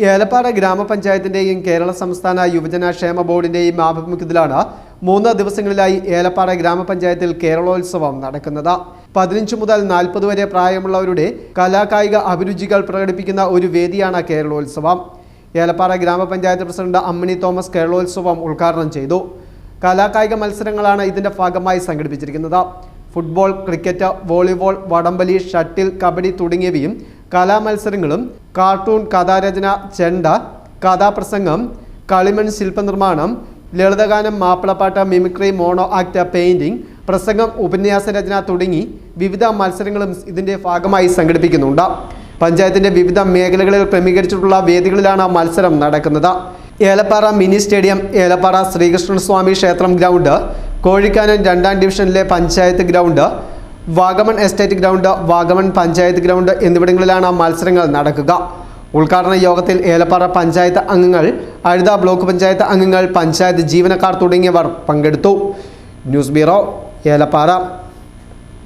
ഏലപ്പാറ ഗ്രാമപഞ്ചായത്തിന്റെയും കേരള സംസ്ഥാന യുവജന ക്ഷേമ ബോർഡിന്റെയും ആഭിമുഖ്യത്തിലാണ് മൂന്ന് ദിവസങ്ങളിലായി ഏലപ്പാറ ഗ്രാമപഞ്ചായത്തിൽ കേരളോത്സവം നടക്കുന്നത്. പതിനഞ്ച് മുതൽ നാൽപ്പത് വരെ പ്രായമുള്ളവരുടെ കലാകായിക അഭിരുചികൾ പ്രകടിപ്പിക്കുന്ന ഒരു വേദിയാണ് കേരളോത്സവം. ഏലപ്പാറ ഗ്രാമപഞ്ചായത്ത് പ്രസിഡന്റ് അമ്മിണി തോമസ് കേരളോത്സവം ഉദ്ഘാടനം ചെയ്തു. കലാകായിക മത്സരങ്ങളാണ് ഇതിന്റെ ഭാഗമായി സംഘടിപ്പിച്ചിരിക്കുന്നത്. ഫുട്ബോൾ ക്രിക്കറ്റ് വോളിബോൾ വടംവലി ഷട്ടിൽ കബഡി തുടങ്ങിയവയും കലാമത്സരങ്ങളും കാർട്ടൂൺ കഥാരചന ചെണ്ട കഥാപ്രസംഗം കളിമൺ ശില്പനിർമ്മാണം ലളിതഗാനം മാപ്പിളപ്പാട്ട് മിമിക്രി മോണോ ആക്ട് പെയിന്റിംഗ് പ്രസംഗം ഉപന്യാസ രചന തുടങ്ങി വിവിധ മത്സരങ്ങളും ഇതിന്റെ ഭാഗമായി സംഘടിപ്പിക്കുന്നുണ്ട്. പഞ്ചായത്തിന്റെ വിവിധ മേഖലകളിൽ ക്രമീകരിച്ചിട്ടുള്ള വേദികളിലാണ് മത്സരം നടക്കുന്നത്. ഏലപ്പാറ മിനി സ്റ്റേഡിയം ഏലപ്പാറ ശ്രീകൃഷ്ണസ്വാമി ക്ഷേത്രം ഗ്രൗണ്ട് കോഴിക്കാനൻ രണ്ടാം ഡിവിഷനിലെ panchayat ground Vagamon estate ground Vagamon panchayat ground എന്നിവിടങ്ങളിലാണ് മത്സരങ്ങൾ നടക്കുക. ഉദ്ഘാടന യോഗത്തിൽ ഏലപ്പാറ പഞ്ചായത്ത് അംഗങ്ങൾ അഴുത ബ്ലോക്ക് പഞ്ചായത്ത് അംഗങ്ങൾ പഞ്ചായത്ത് ജീവനക്കാർ തുടങ്ങിയവർ പങ്കെടുത്തു. News bureau Elappara.